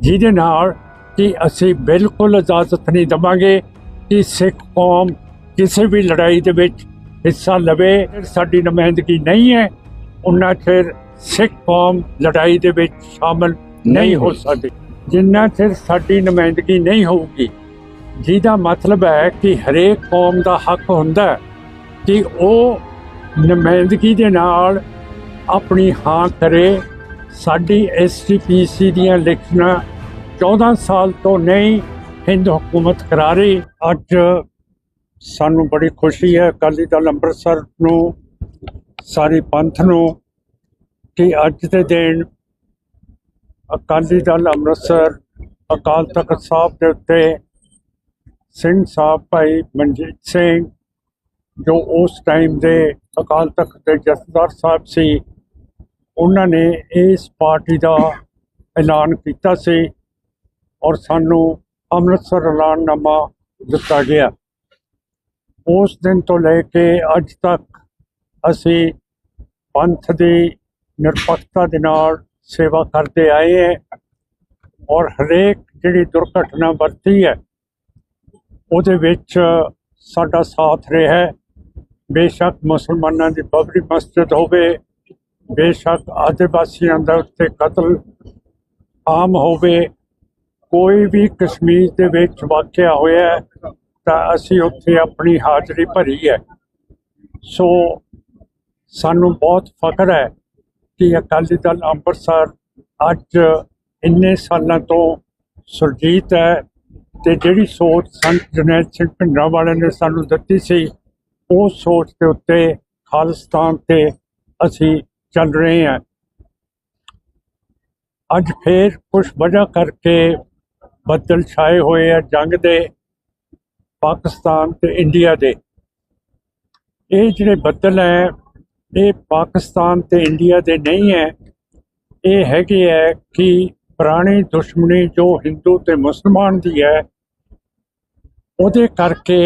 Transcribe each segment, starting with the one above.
ਜਿਹਦੇ ਨਾਲ ਕਿ ਅਸੀਂ ਬਿਲਕੁਲ ਇਜਾਜ਼ਤ ਨਹੀਂ ਦਵਾਂਗੇ ਕਿ ਸਿੱਖ ਕੌਮ ਕਿਸੇ ਵੀ ਲੜਾਈ ਦੇ ਵਿੱਚ ਹਿੱਸਾ ਲਵੇ। ਸਾਡੀ ਨੁਮਾਇੰਦਗੀ ਨਹੀਂ ਹੈ ਉਹਨਾਂ ਚਿਰ ਸਿੱਖ ਕੌਮ ਲੜਾਈ ਦੇ ਵਿੱਚ ਸ਼ਾਮਲ ਨਹੀਂ ਹੋ ਸਕਦੀ। ਜਿੰਨਾ ਚਿਰ ਸਾਡੀ ਨੁਮਾਇੰਦਗੀ ਨਹੀਂ ਹੋਊਗੀ ਜਿਹਦਾ ਮਤਲਬ ਹੈ ਕਿ ਹਰੇਕ ਕੌਮ ਦਾ ਹੱਕ ਹੁੰਦਾ ਕਿ ਉਹ ਨੁਮਾਇੰਦਗੀ ਦੇ ਨਾਲ ਆਪਣੀ ਹਾਂ ਕਰੇ। ਸਾਡੀ ਐਸਟੀਪੀਸੀ ਦੀਆਂ ਇਲੈਕਸ਼ਨਾਂ 14 ਸਾਲ ਤੋਂ ਨਹੀਂ ਹਿੰਦ ਹਕੂਮਤ ਕਰਾ ਰਹੀ। ਅੱਜ ਸਾਨੂੰ ਬੜੀ ਖੁਸ਼ੀ ਹੈ, ਅਕਾਲੀ ਦਲ ਅੰਮ੍ਰਿਤਸਰ ਨੂੰ, ਸਾਰੀ ਪੰਥ ਨੂੰ ਕਿ ਅੱਜ ਦੇ ਦਿਨ ਅਕਾਲੀ ਦਲ ਅੰਮ੍ਰਿਤਸਰ ਅਕਾਲ ਤਖਤ ਸਾਹਿਬ ਦੇ ਉੱਤੇ ਸਿੰਘ ਸਾਹਿਬ ਭਾਈ ਮਨਜੀਤ ਸਿੰਘ ਜੋ ਉਸ ਟਾਈਮ ਦੇ ਅਕਾਲ ਤਖਤ ਦੇ ਜਥੇਦਾਰ ਸਾਹਿਬ ਸੀ ਉਹਨਾਂ ਨੇ ਇਸ ਪਾਰਟੀ ਦਾ ਐਲਾਨ ਕੀਤਾ ਸੀ ਔਰ ਸਾਨੂੰ ਅੰਮ੍ਰਿਤਸਰ ਐਲਾਨਨਾਮਾ ਦਿੱਤਾ ਗਿਆ। ਉਸ ਦਿਨ ਤੋਂ ਲੈ ਕੇ ਅੱਜ ਤੱਕ ਅਸੀਂ ਪੰਥ ਦੀ ਨਿਰਪੱਖਤਾ ਦੇ ਨਾਲ ਸੇਵਾ ਕਰਦੇ ਆਏ ਹਾਂ ਔਰ ਹਰੇਕ ਜਿਹੜੀ ਦੁਰਘਟਨਾ ਵਰਤੀ ਹੈ, ਉਹਦੇ ਵਿੱਚ ਸਾਡਾ ਸਾਥ ਰਿਹਾ ਹੈ। ਬੇਸ਼ੱਕ ਮੁਸਲਮਾਨਾਂ ਦੀ ਬਬਰੀ ਮਸਜਿਦ ਹੋਵੇ ਬੇਸ਼ੱਕ ਆਦਿਵਾਸੀਆਂ ਦਾ ਉੱਤੇ ਕਤਲ ਆਮ ਹੋਵੇ, ਕੋਈ ਵੀ ਕਸ਼ਮੀਰ ਦੇ ਵਿੱਚ ਵਾਕਿਆ ਹੋਇਆ ਤਾਂ ਅਸੀਂ ਉੱਥੇ ਆਪਣੀ ਹਾਜ਼ਰੀ ਭਰੀ ਹੈ। ਸੋ ਸਾਨੂੰ ਬਹੁਤ ਫਖਰ ਹੈ ਕਿ ਅਕਾਲੀ ਦਲ ਅੰਮ੍ਰਿਤਸਰ ਅੱਜ ਇੰਨੇ ਸਾਲਾਂ ਤੋਂ ਸੁਰਜੀਤ ਹੈ ਤੇ ਜਿਹੜੀ ਸੋਚ ਸੰਤ ਜਨੈਲ ਸਿੰਘ ਭਿੰਡਰਾਂ ਵਾਲੇ ਨੇ ਸਾਨੂੰ ਦਿੱਤੀ ਸੀ, ਉਹ ਸੋਚ ਦੇ ਉੱਤੇ ਖਾਲਿਸਤਾਨ ਤੇ ਅਸੀਂ ਚੱਲ ਰਹੇ ਹਾਂ ਅੱਜ ਫੇਰ ਕੁਝ ਵਜ੍ਹਾ ਕਰਕੇ ਬੱਦਲ ਛਾਏ ਹੋਏ ਆ ਜੰਗ ਦੇ, ਪਾਕਿਸਤਾਨ ਤੇ ਇੰਡੀਆ ਦੇ। ਇਹ ਜਿਹੜੇ ਬੱਦਲ ਹੈ ਇਹ ਪਾਕਿਸਤਾਨ ਤੇ ਇੰਡੀਆ ਦੇ ਨਹੀਂ ਹੈ ਇਹ ਹੈਗੇ ਹੈ ਕਿ ਪੁਰਾਣੀ ਦੁਸ਼ਮਣੀ ਜੋ ਹਿੰਦੂ ਤੇ ਮੁਸਲਮਾਨ ਦੀ ਹੈ ਉਹਦੇ ਕਰਕੇ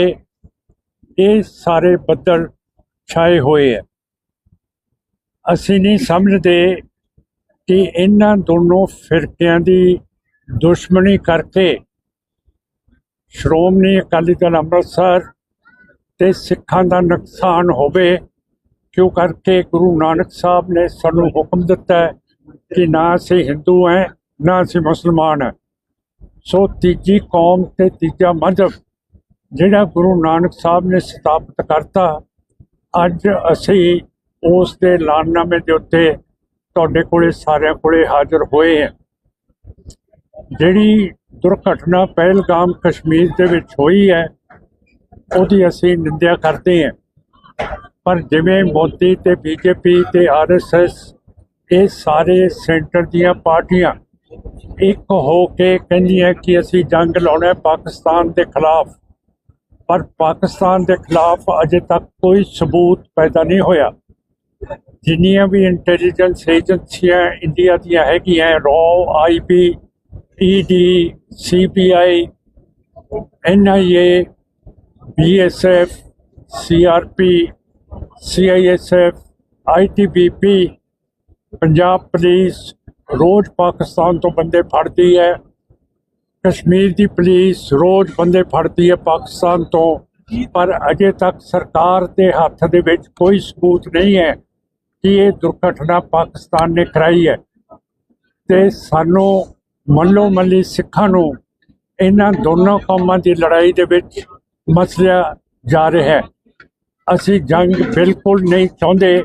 ਇਹ ਸਾਰੇ ਬੱਦਲ ਛਾਏ ਹੋਏ ਹੈ ਅਸੀਂ ਨਹੀਂ ਸਮਝਦੇ ਕਿ ਇਹਨਾਂ ਦੋਨੋਂ ਫਿਰਕਿਆਂ ਦੀ ਦੁਸ਼ਮਣੀ ਕਰਕੇ ਸ਼੍ਰੋਮਣੀ ਅਕਾਲੀ ਦਲ ਅੰਮ੍ਰਿਤਸਰ ਤੇ ਸਿੱਖਾਂ ਦਾ ਨੁਕਸਾਨ ਹੋਵੇ, ਕਿਉਂ ਕਰਕੇ ਗੁਰੂ ਨਾਨਕ ਸਾਹਿਬ ਨੇ ਸਾਨੂੰ ਹੁਕਮ ਦਿੱਤਾ ਕਿ ਨਾ ਅਸੀਂ ਹਿੰਦੂ ਹੈ, ਨਾ ਅਸੀਂ ਮੁਸਲਮਾਨ ਹੈ। ਸੋ ਤੀਜੀ ਕੌਮ ਤੇ ਤੀਜਾ ਮਜ਼ਹਬ ਜਿਹੜਾ ਗੁਰੂ ਨਾਨਕ ਸਾਹਿਬ ਨੇ ਸਥਾਪਿਤ ਕਰਤਾ, ਅੱਜ ਅਸੀਂ ਉਸ ਦੇ ਐਲਾਨਨਾਮੇ ਦੇ ਉੱਤੇ ਤੁਹਾਡੇ ਕੋਲੇ ਸਾਰਿਆਂ ਕੋਲੇ ਹਾਜ਼ਰ ਹੋਏ ਹਾਂ। ਜਿਹੜੀ ਦੁਰਘਟਨਾ ਪਹਿਲਗਾਮ ਕਸ਼ਮੀਰ ਦੇ ਵਿੱਚ ਹੋਈ ਹੈ, ਉਹਦੀ ਅਸੀਂ ਨਿੰਦਿਆ ਕਰਦੇ ਹਾਂ। ਪਰ ਜਿਵੇਂ ਮੋਦੀ ਤੇ ਬੀਜੇਪੀ ਤੇ ਆਰਐਸਐਸ ਇਹ ਸਾਰੇ ਸੈਂਟਰ ਦੀਆਂ ਪਾਰਟੀਆਂ ਇੱਕ ਹੋ ਕੇ ਕਹਿੰਦੀਆਂ ਕਿ ਅਸੀਂ ਜੰਗ ਲਾਉਣਾ ਪਾਕਿਸਤਾਨ ਦੇ ਖਿਲਾਫ। ਪਰ ਪਾਕਿਸਤਾਨ ਦੇ ਖਿਲਾਫ ਅਜੇ ਤੱਕ ਕੋਈ ਸਬੂਤ ਪੈਦਾ ਨਹੀਂ ਹੋਇਆ। ਜਿੰਨੀਆਂ ਵੀ ਇੰਟੈਲੀਜੈਂਸ ਏਜੰਸੀਆਂ ਇੰਡੀਆ ਦੀਆਂ ਹੈਗੀਆਂ ਰੋ IB ED CPI NIA BSF CRP CISF ITBP Punjab police, ਰੋਜ਼ ਪਾਕਿਸਤਾਨ ਤੋਂ ਬੰਦੇ ਫੜਦੀ ਹੈ। ਕਸ਼ਮੀਰ ਦੀ ਪੁਲਿਸ ਰੋਜ਼ ਬੰਦੇ ਫੜਦੀ ਹੈ ਪਾਕਿਸਤਾਨ ਤੋਂ। ਪਰ ਅਜੇ ਤੱਕ ਸਰਕਾਰ ਦੇ ਹੱਥ ਦੇ ਵਿੱਚ ਕੋਈ ਸਬੂਤ ਨਹੀਂ ਹੈ। ਕਿ ਇਹ ਦੁਰਘਟਨਾ ਪਾਕਿਸਤਾਨ ਨੇ ਕਰਾਈ ਹੈ। ਤੇ ਸਾਨੂੰ ਮੱਲੋ ਮੱਲੀ ਸਿੱਖਾਂ ਨੂੰ ਇਹਨਾਂ ਦੋਨੋਂ ਕੌਮਾਂ ਦੀ ਲੜਾਈ ਦੇ ਵਿੱਚ ਮਸਲਿਆ ਜਾ ਰਿਹਾ ਹੈ। ਅਸੀਂ ਜੰਗ ਬਿਲਕੁਲ ਨਹੀਂ ਚਾਹੁੰਦੇ।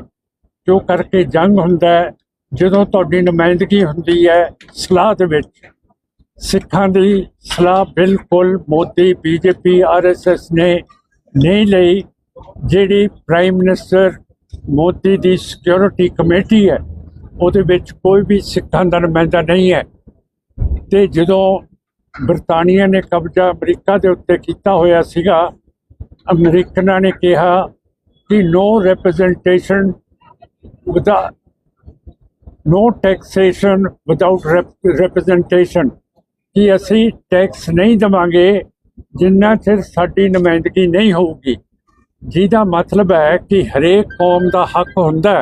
ਕਿਉਂ ਕਰਕੇ ਜੰਗ ਹੁੰਦਾ ਹੈ, ਜਦੋਂ ਤੁਹਾਡੀ ਨੁਮਾਇੰਦਗੀ ਹੁੰਦੀ ਹੈ ਸਲਾਹ ਦੇ ਵਿੱਚ, ਸਿੱਖਾਂ ਦੀ ਸਲਾਹ ਬਿਲਕੁਲ ਮੋਦੀ, ਬੀਜੇਪੀ, ਆਰਐਸਐਸ ਨੇ ਨਹੀਂ ਲਈ। ਜਿਹੜੀ ਪ੍ਰਾਈਮ ਮਿਨਿਸਟਰ ਮੋਦੀ ਦੀ ਸਿਕਿਉਰਿਟੀ ਕਮੇਟੀ ਹੈ, ਉਹਦੇ ਵਿੱਚ ਕੋਈ ਵੀ ਸਿੱਖਾਂ ਦਾ ਨੁਮਾਇੰਦਾ ਨਹੀਂ ਹੈ। ਤੇ ਜਦੋਂ ਬਰਤਾਨੀਆ ਨੇ ਕਬਜ਼ਾ ਅਮਰੀਕਾ ਦੇ ਉੱਤੇ ਕੀਤਾ ਹੋਇਆ ਸੀਗਾ, ਅਮਰੀਕਨਾਂ ਨੇ ਕਿਹਾ ਕਿ ਨੋ ਰਿਪਰੈਜ਼ੈਂਟੇਸ਼ਨ ਵਿਦਾ ਨੋ ਟੈਕਸੇਸ਼ਨ ਵਿਦਆਊਟ ਰਿਪਰੈਜ਼ੈਂਟੇਸ਼ਨ ਕਿ ਅਸੀਂ ਟੈਕਸ ਨਹੀਂ ਦਵਾਂਗੇ, ਜਿੰਨਾ ਚਿਰ ਸਾਡੀ ਨੁਮਾਇੰਦਗੀ ਨਹੀਂ ਹੋਊਗੀ। ਜਿਹਦਾ ਮਤਲਬ ਹੈ ਕਿ ਹਰੇਕ ਕੌਮ ਦਾ ਹੱਕ ਹੁੰਦਾ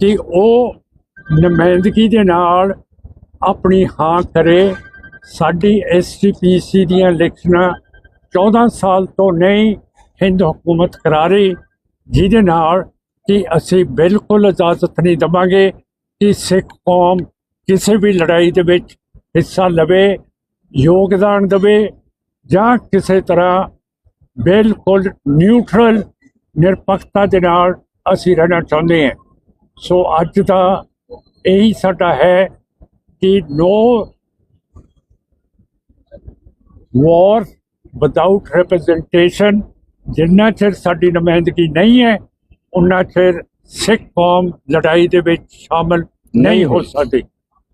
ਕਿ ਉਹ ਨੁਮਾਇੰਦਗੀ ਦੇ ਨਾਲ ਆਪਣੀ ਹਾਂ ਕਰੇ। ਸਾਡੀ ਐਸਟੀਪੀਸੀ ਦੀਆਂ ਇਲੈਕਸ਼ਨਾਂ 14 ਸਾਲ ਤੋਂ ਨਹੀਂ, ਹਿੰਦ ਹਕੂਮਤ ਕਰਾ ਰਹੀ, ਜਿਹਦੇ ਨਾਲ ਕਿ ਅਸੀਂ ਬਿਲਕੁਲ ਇਜਾਜ਼ਤ ਨਹੀਂ ਦਵਾਂਗੇ ਕਿ ਸਿੱਖ ਕੌਮ ਕਿਸੇ ਵੀ ਲੜਾਈ ਦੇ ਵਿੱਚ ਹਿੱਸਾ ਲਵੇ, ਯੋਗਦਾਨ ਦੇਵੇ ਜਾਂ ਕਿਸੇ ਤਰ੍ਹਾਂ ਬਿਲਕੁਲ ਨਿਊਟਰਲ ਨਿਰਪੱਖਤਾ ਦੇ ਨਾਲ ਅਸੀਂ ਰਹਿਣਾ ਚਾਹੁੰਦੇ ਹਾਂ। ਸੋ ਅੱਜ ਦਾ ਇਹੀ ਸਾਡਾ ਹੈ ਕਿ ਨੋ war without representation ਜਿੰਨਾ ਚਿਰ ਸਾਡੀ ਨੁਮਾਇੰਦਗੀ ਨਹੀਂ ਹੈ ਉਨਾ ਚਿਰ ਸਿੱਖ ਕੌਮ ਲੜਾਈ ਦੇ ਵਿੱਚ ਸ਼ਾਮਲ ਨਹੀਂ ਹੋ ਸਕਦੀ।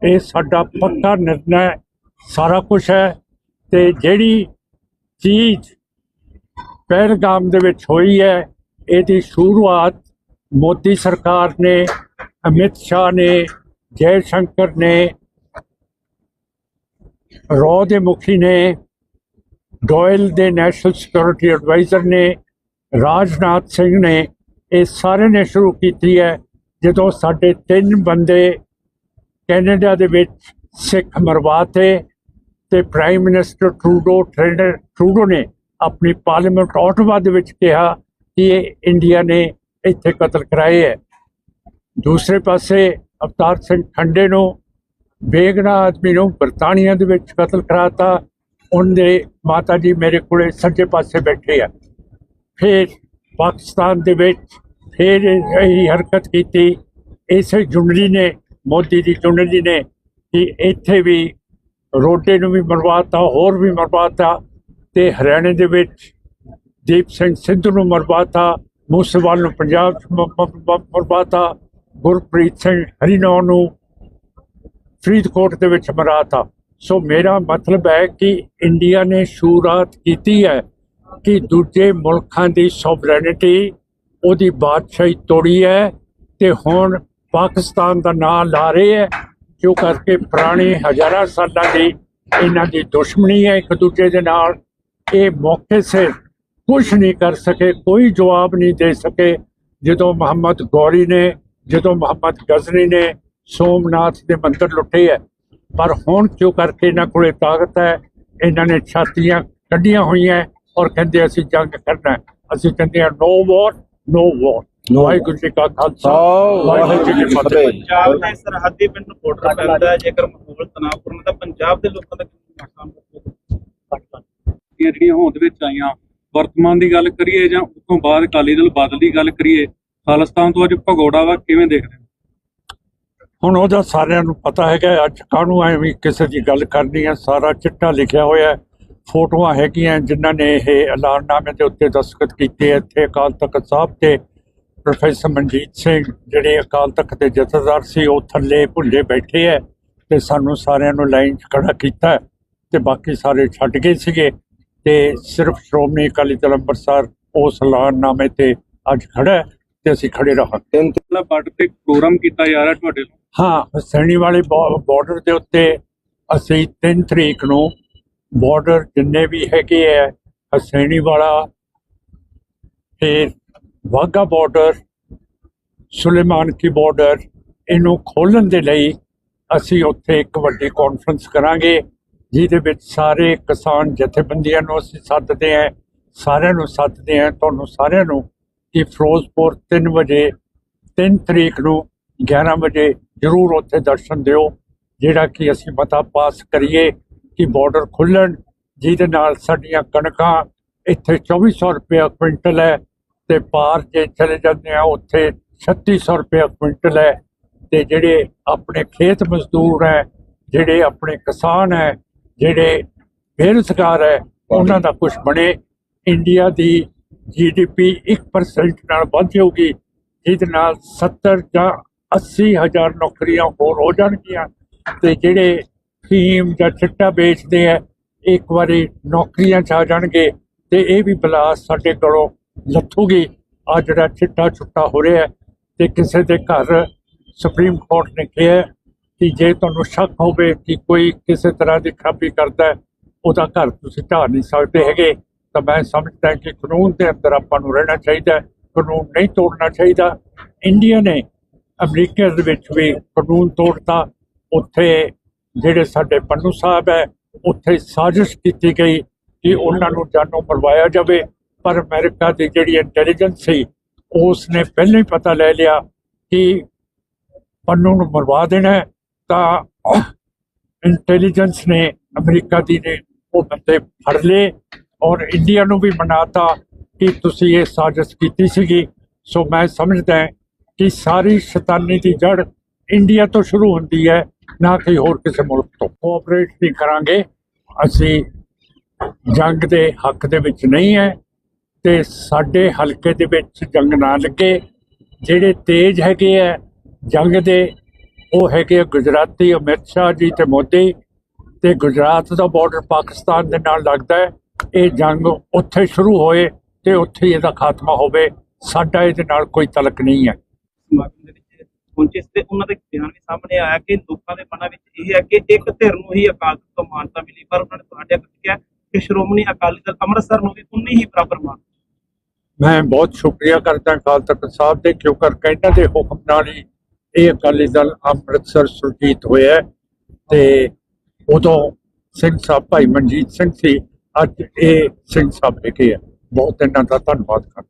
ਇਹ ਸਾਡਾ ਪੱਕਾ ਨਿਰਣਾ ਸਾਰਾ ਕੁਝ ਹੈ ਤੇ ਜਿਹੜੀ ਚੀਜ਼ ਪਹਿਲਗਾਮ ਦੇ ਵਿੱਚ ਹੋਈ ਹੈ। ਇਹਦੀ ਸ਼ੁਰੂਆਤ ਮੋਦੀ ਸਰਕਾਰ ਨੇ, ਅਮਿਤ ਸ਼ਾਹ ਨੇ ਜੈ ਸ਼ੰਕਰ ਨੇ ਰੋ ਦੇ ਮੁਖੀ ਨੇ ਡੋਇਲ ਦੇ ਨੈਸ਼ਨਲ ਸਿਕਿਉਰਿਟੀ ਐਡਵਾਈਜ਼ਰ ਨੇ, ਰਾਜਨਾਥ ਸਿੰਘ ਨੇ, ਇਹ ਸਾਰੇ ਨੇ ਸ਼ੁਰੂ ਕੀਤੀ ਹੈ। ਜਦੋਂ ਸਾਡੇ ਤਿੰਨ ਬੰਦੇ ਕੈਨੇਡਾ ਦੇ ਵਿੱਚ ਸਿੱਖ ਮਰਵਾਤੇ ਤੇ ਪ੍ਰਾਈਮ ਮਿਨਿਸਟਰ ਟਰੂਡੋ ਟ੍ਰੈਂਡਰ ਟਰੂਡੋ ਨੇ ਆਪਣੀ ਪਾਰਲੀਮੈਂਟ ਆਟੋਵਾ ਦੇ ਵਿੱਚ ਕਿਹਾ ਕਿ ਇਹ ਇੰਡੀਆ ਨੇ ਇੱਥੇ ਕਤਲ ਕਰਾਏ ਹੈ। ਦੂਸਰੇ ਪਾਸੇ ਅਵਤਾਰ ਸਿੰਘ ਖੰਡੇ ਨੂੰ ਬੇਗਨਾ ਆਦਮੀ ਨੂੰ ਬਰਤਾਨੀਆ ਦੇ ਵਿੱਚ ਕਤਲ ਕਰਾਤਾ, ਉਹਦੇ ਮਾਤਾ ਜੀ ਮੇਰੇ ਕੋਲੇ ਸੱਜੇ ਪਾਸੇ ਬੈਠੇ ਆ। ਫਿਰ ਪਾਕਿਸਤਾਨ ਦੇ ਵਿੱਚ ਫਿਰ ਇਹ ਹਰਕਤ ਕੀਤੀ। ਇਸੇ ਜੁੰਡਲੀ ਨੇ, ਮੋਦੀ ਦੀ ਜੁੰਡਲੀ ਨੇ ਕਿ ਇੱਥੇ ਵੀ ਰੋਡੇ ਨੂੰ ਵੀ ਮਰਵਾਤਾ, ਹੋਰ ਵੀ ਮਰਵਾਤਾ। ਤੇ ਹਰਿਆਣੇ ਦੇ ਵਿੱਚ ਦੀਪ ਸਿੰਘ ਸਿੱਧੂ ਨੂੰ ਮਰਵਾਤਾ, ਮੂਸੇਵਾਲ ਨੂੰ ਪੰਜਾਬ 'ਚ ਮ- ਮ- ਮਰਵਾਤਾ, ਗੁਰਪ੍ਰੀਤ ਸਿੰਘ ਹਰੀਨੌਰ ਨੂੰ ਫਰੀਦਕੋਟ ਦੇ ਵਿੱਚ ਮਰਾਤਾ। ਸੋ ਮੇਰਾ ਮਤਲਬ ਹੈ ਕਿ ਇੰਡੀਆ ਨੇ ਸ਼ੁਰੂਆਤ ਕੀਤੀ ਹੈ ਕਿ ਦੂਜੇ ਮੁਲਕਾਂ ਦੀ ਸੋਵਰੈਨਿਟੀ ਉਹਦੀ ਬਾਦਸ਼ਾਹੀ ਤੋੜੀ ਹੈ ਤੇ ਹੁਣ ਪਾਕਿਸਤਾਨ ਦਾ ਨਾਂ ਲਾ ਰਹੇ ਹੈ, ਜੋ ਕਰਕੇ ਪੁਰਾਣੇ ਹਜ਼ਾਰਾਂ ਸਾਲਾਂ ਦੀ ਇਹਨਾਂ ਦੀ ਦੁਸ਼ਮਣੀ ਹੈ ਇੱਕ ਦੂਜੇ ਦੇ ਨਾਲ। ਇਹ ਮੌਕੇ ਸਿਰ ਕੁਝ ਨਹੀਂ ਕਰ ਸਕੇ ਕੋਈ ਜਵਾਬ ਨਹੀਂ ਦੇ ਸਕੇ। ਜਦੋਂ ਮੁਹੰਮਦ ਗੌਰੀ ਨੇ ਜਦੋਂ ਮੁਹੰਮਦ ਗਜ਼ਨੀ ਨੇ ਸੋਮਨਾਥ ਦੇ ਮੰਦਰ ਲੁੱਟੇ ਹੈ ਪਰ ਹੁਣ ਕਿਉਂ ਕਰਕੇ ਇਹਨਾਂ ਕੋਲੇ ਤਾਕਤ ਹੈ? ਇਹਨਾਂ ਨੇ ਛਾਤੀਆਂ ਕੱਢੀਆਂ ਹੋਈਆਂ ਔਰ ਕਹਿੰਦੇ ਅਸੀਂ ਜੰਗ ਕਰਨਾ ਹੈ। ਅਸੀਂ ਕਹਿੰਦੇ ਆ ਨੋ ਵਾਰ ਨੋ ਵਾਰ ਵਾਹਿਗੁਰੂ ਜੀ ਕਾ ਖਾਲਸਾ। ਵਾਹਿਗੁਰੂ ਜੀ ਕੀ ਫਤਿਹ। ਪੰਜਾਬ ਦੇ ਸਰਹੱਦੀ ਪਿੰਡ ਨੂੰ ਬਾਰਡਰ ਪੈਂਦਾ ਹੈ। ਜੇਕਰ ਮਾਹੌਲ ਤਣਾਅਪੂਰਨ ਤਾਂ ਪੰਜਾਬ ਦੇ ਲੋਕਾਂ ਦਾ ਕੀ ਨੁਕਸਾਨ ਦੀਆਂ ਜਿਹੜੀਆਂ ਹੋਂਦ ਵਿੱਚ ਆਈਆਂ। ਵਰਤਮਾਨ ਦੀ ਗੱਲ ਕਰੀਏ ਜਾਂ ਉਸ ਤੋਂ ਬਾਅਦ ਅਕਾਲੀ ਦਲ ਬਾਦਲ ਦੀ ਗੱਲ ਕਰੀਏ, ਖਾਲਿਸਤਾਨ ਤੋਂ ਅੱਜ ਭਗੌੜਾ ਵਾ ਕਿਵੇਂ ਦੇਖਦੇ ਹੁਣ ਉਹਦਾ ਸਾਰਿਆਂ ਨੂੰ ਪਤਾ ਹੈਗਾ, ਅੱਜ ਕਾਹਨੂੰ ਐਵੇਂ ਕਿਸੇ ਦੀ ਗੱਲ ਕਰਨੀ ਹੈ, ਸਾਰਾ ਚਿੱਟਾ ਲਿਖਿਆ ਹੋਇਆ ਫੋਟੋਆਂ ਹੈਗੀਆਂ ਜਿਨ੍ਹਾਂ ਨੇ ਇਹ ਐਲਾਨਨਾਮੇ ਦੇ ਉੱਤੇ ਦਸਤਖਤ ਕੀਤੇ ਇੱਥੇ ਅਕਾਲ ਤਖਤ ਸਾਹਿਬ ਤੇ ਪ੍ਰੋਫੈਸਰ ਮਨਜੀਤ ਸਿੰਘ, ਜਿਹੜੇ ਅਕਾਲ ਤਖਤ ਦੇ ਜਥੇਦਾਰ ਸੀ, ਉਹ ਥੱਲੇ ਭੁੱਲੇ ਬੈਠੇ ਹੈ ਤੇ ਸਾਨੂੰ ਸਾਰਿਆਂ ਨੂੰ ਲਾਈਨ 'ਚ ਖੜਾ ਕੀਤਾ ਤੇ ਬਾਕੀ ਸਾਰੇ ਛੱਡ ਗਏ ਸੀਗੇ। ਤੇ ਸਿਰਫ ਸ਼੍ਰੋਮਣੀ ਅਕਾਲੀ ਦਲ ਅੰਮ੍ਰਿਤਸਰ ਉਸ ਐਲਾਨਨਾਮੇ ਤੇ ਅੱਜ ਖੜਾ ਤੇ ਅਸੀਂ ਖੜੇ ਰਹਾਂਗੇ। ਤਿੰਨ ਬਾਰਡਰ ਤੇ ਪ੍ਰੋਗਰਾਮ ਕੀਤਾ ਜਾ ਰਿਹਾ ਤੁਹਾਡੇ ਤੋਂ ਹਾਂ ਹਸੈਣੀ ਵਾਲੇ ਬਾਰਡਰ ਦੇ ਉੱਤੇ ਅਸੀਂ 3 ਤਰੀਕ ਨੂੰ ਬਾਰਡਰ ਜਿੰਨੇ ਵੀ ਹੈਗੇ ਹੈ ਹਸੈਣੀ ਵਾਲਾ ਫਿਰ Wagah border Sulemanki border ਇਹਨੂੰ ਖੋਲਣ ਦੇ ਲਈ ਅਸੀਂ ਉੱਥੇ ਇੱਕ ਵੱਡੀ ਕਾਨਫਰੰਸ ਕਰਾਂਗੇ। ਜਿਹਦੇ ਵਿੱਚ ਸਾਰੇ ਕਿਸਾਨ ਜਥੇਬੰਦੀਆਂ ਨੂੰ ਅਸੀਂ ਸੱਦਦੇ ਹਾਂ, ਸਾਰਿਆਂ ਨੂੰ ਸੱਦਦੇ ਹਾਂ, ਤੁਹਾਨੂੰ ਸਾਰਿਆਂ ਨੂੰ ਕਿ ਫਿਰੋਜ਼ਪੁਰ 3 ਵਜੇ 3 ਤਰੀਕ ਨੂੰ 11 ਵਜੇ ਜ਼ਰੂਰ ਉੱਥੇ ਦਰਸ਼ਨ ਦਿਓ, ਜਿਹੜਾ ਕਿ ਅਸੀਂ ਮਤਾ ਪਾਸ ਕਰੀਏ ਕਿ ਬਾਰਡਰ ਖੁੱਲਣ ਜਿਹਦੇ ਨਾਲ ਸਾਡੀਆਂ ਕਣਕਾਂ ਇੱਥੇ 2400 ਰੁਪਏ ਕੁਇੰਟਲ ਹੈ ਤੇ ਪਾਰ ਜੇ ਚਲੇ ਜਾਂਦੇ ਆ ਉੱਥੇ 3600 ਰੁਪਏ ਕੁਇੰਟਲ ਹੈ ਤੇ ਜਿਹੜੇ ਆਪਣੇ ਖੇਤ ਮਜ਼ਦੂਰ ਹੈ, ਜਿਹੜੇ ਆਪਣੇ ਕਿਸਾਨ ਹੈ ਜਿਹੜੇ ਬੇਰੁਜ਼ਗਾਰ ਹੈ, ਉਹਨਾਂ ਦਾ ਕੁਝ ਬਣੇ। ਇੰਡੀਆ ਦੀ ਜੀਡੀਪੀ 1% ਨਾਲ ਵੱਧ ਜਾਊਗੀ, ਜਿਹਦੇ ਨਾਲ 70 ਜਾਂ 80 ਹਜ਼ਾਰ ਨੌਕਰੀਆਂ ਹੋਰ ਹੋ ਜਾਣਗੀਆਂ। ਤੇ ਜਿਹੜੇ ਫੀਮ ਜਾਂ ਚਿੱਟਾ ਵੇਚਦੇ ਆ ਇੱਕ ਵਾਰੀ ਨੌਕਰੀਆਂ ਚ ਆ ਜਾਣਗੇ ਤੇ ਇਹ ਵੀ ਬਲਾ ਸਾਡੇ ਕੋਲੋਂ ਲੱਥੂਗੀ। ਆ ਜਿਹੜਾ ਚਿੱਟਾ ਛੁੱਟਾ ਹੋ ਰਿਹਾ ਹੈ, ਤੇ ਕਿਸੇ ਦੇ ਘਰ ਸੁਪਰੀਮ ਕੋਰਟ ਨੇ ਕਿਹਾ ਕਿ ਜੇ ਤੁਹਾਨੂੰ ਸ਼ੱਕ ਹੋਵੇ ਕਿ ਕੋਈ ਕਿਸੇ ਤਰ੍ਹਾਂ ਦੀ ਖਰਾਬੀ ਕਰਦਾ ਉਹਦਾ ਘਰ ਤੁਸੀਂ ਢਾਹ ਨਹੀਂ ਸਕਦੇ ਹੈਗੇ। ਤਾਂ ਮੈਂ ਸਮਝਦਾ ਕਿ ਕਾਨੂੰਨ ਦੇ ਅੰਦਰ ਆਪਾਂ ਨੂੰ ਰਹਿਣਾ ਚਾਹੀਦਾ ਕਾਨੂੰਨ ਨਹੀਂ ਤੋੜਨਾ ਚਾਹੀਦਾ। ਇੰਡੀਆ ਨੇ ਅਮਰੀਕਾ ਦੇ ਵਿੱਚ ਵੀ ਕਾਨੂੰਨ ਤੋੜਤਾ। ਉੱਥੇ ਜਿਹੜੇ ਸਾਡੇ ਪੰਨੂ ਸਾਹਿਬ ਹੈ, ਉੱਥੇ ਸਾਜ਼ਿਸ਼ ਕੀਤੀ ਗਈ ਕਿ ਉਹਨਾਂ ਨੂੰ ਜਾਨੋਂ ਮਰਵਾਇਆ ਜਾਵੇ। ਪਰ ਅਮਰੀਕਾ ਦੀ ਜਿਹੜੀ ਇੰਟੈਲੀਜੈਂਸ ਸੀ, ਉਸ ਨੇ ਪਹਿਲਾਂ ਹੀ ਪਤਾ ਲੈ ਲਿਆ ਕਿ ਪੰਨੂ ਨੂੰ ਮਰਵਾ ਦੇਣਾ ਤਾਂ ਇੰਟੈਲੀਜੈਂਸ ਨੇ ਅਮਰੀਕਾ ਦੀ ਨੇ ਉਹ ਬੰਦੇ ਫੜ ਲਏ ਔਰ ਇੰਡੀਆ ਨੂੰ ਵੀ ਮਨਾਤਾ ਕਿ ਤੁਸੀਂ ਇਹ ਸਾਜ਼ਿਸ਼ ਕੀਤੀ ਸੀਗੀ। ਸੋ ਮੈਂ ਸਮਝਦਾ ਕਿ ਸਾਰੀ ਸ਼ੈਤਾਨੀ ਦੀ ਜੜ ਇੰਡੀਆ ਤੋਂ ਸ਼ੁਰੂ ਹੁੰਦੀ ਹੈ, ਨਾ ਕਿ ਹੋਰ ਕਿਸੇ ਮੁਲਕ ਤੋਂ। ਕੋਆਪਰੇਟ ਨਹੀਂ ਕਰਾਂਗੇ। ਅਸੀਂ ਜੰਗ ਦੇ ਹੱਕ ਦੇ ਵਿੱਚ ਨਹੀਂ ਹੈ ਤੇ ਸਾਡੇ ਹਲਕੇ ਦੇ ਵਿੱਚ ਜੰਗ ਨਾ ਲੱਗੇ। ਜਿਹੜੇ ਤੇਜ ਹੈਗੇ ਆ ਜੰਗ ਦੇ ਉਹ ਹੈਗੇ ਗੁਜਰਾਤੀ ਅਮਿਤ ਸ਼ਾਹ ਜੀ ਤੇ ਮੋਦੀ ਤੇ ਗੁਜਰਾਤ ਦਾ ਬਾਰਡਰ ਪਾਕਿਸਤਾਨ ਦੇ ਨਾਲ ਲੱਗਦਾ ਹੈ। ਇਹ ਜੰਗ ਉੱਥੇ ਸ਼ੁਰੂ ਹੋਏ ਤੇ ਉੱਥੇ ਇਹਦਾ ਖਾਤਮਾ ਹੋਵੇ। ਸਾਡਾ ਇਹਦੇ ਨਾਲ ਕੋਈ ਤਲਕ ਨਹੀਂ ਹੈ। ਸਮਾਗਮ ਦੇ ਵਿੱਚ ਪਹੁੰਚੇ ਸੀ ਤੇ ਉਹਨਾਂ ਦੇ ਬਿਆਨ ਵੀ ਸਾਹਮਣੇ ਆਇਆ ਕਿ ਲੋਕਾਂ ਦੇ ਮਨਾਂ ਵਿੱਚ ਇਹ ਹੈ ਕਿ ਇੱਕ ਧਿਰ ਨੂੰ ਹੀ ਅਕਾਲ ਤਖ਼ਤ ਤੋਂ ਮਾਨਤਾ ਮਿਲੀ ਪਰ ਉਹਨਾਂ ਨੇ ਤੁਹਾਡੇ ਅੱਗੇ ਕਿਹਾ ਕਿ ਸ਼੍ਰੋਮਣੀ ਅਕਾਲੀ ਦਲ ਅੰਮ੍ਰਿਤਸਰ ਨੂੰ ਵੀ ਉਨੀ ਹੀ ਬਰਾਬਰ ਮਾਨ। ਮੈਂ ਬਹੁਤ ਸ਼ੁਕਰੀਆ ਕਰਦਾ ਅਕਾਲ ਤਖਤ ਸਾਹਿਬ ਦੇ ਕਿਉਂਕਿ ਇਹਨਾਂ ਦੇ ਹੁਕਮ ਨਾਲ ਹੀ ਇਹ ਅਕਾਲੀ ਦਲ ਅੰਮ੍ਰਿਤਸਰ ਸੁਰਜੀਤ ਹੋਇਆ ਤੇ ਉਦੋਂ ਸਿੰਘ ਸਾਹਿਬ ਭਾਈ ਮਨਜੀਤ ਸਿੰਘ ਸੀ, ਅੱਜ ਇਹ ਸਿੰਘ ਸਾਹਿਬ ਹੈਗੇ ਆ ਬਹੁਤ ਇਹਨਾਂ ਦਾ ਧੰਨਵਾਦ ਕਰਦਾ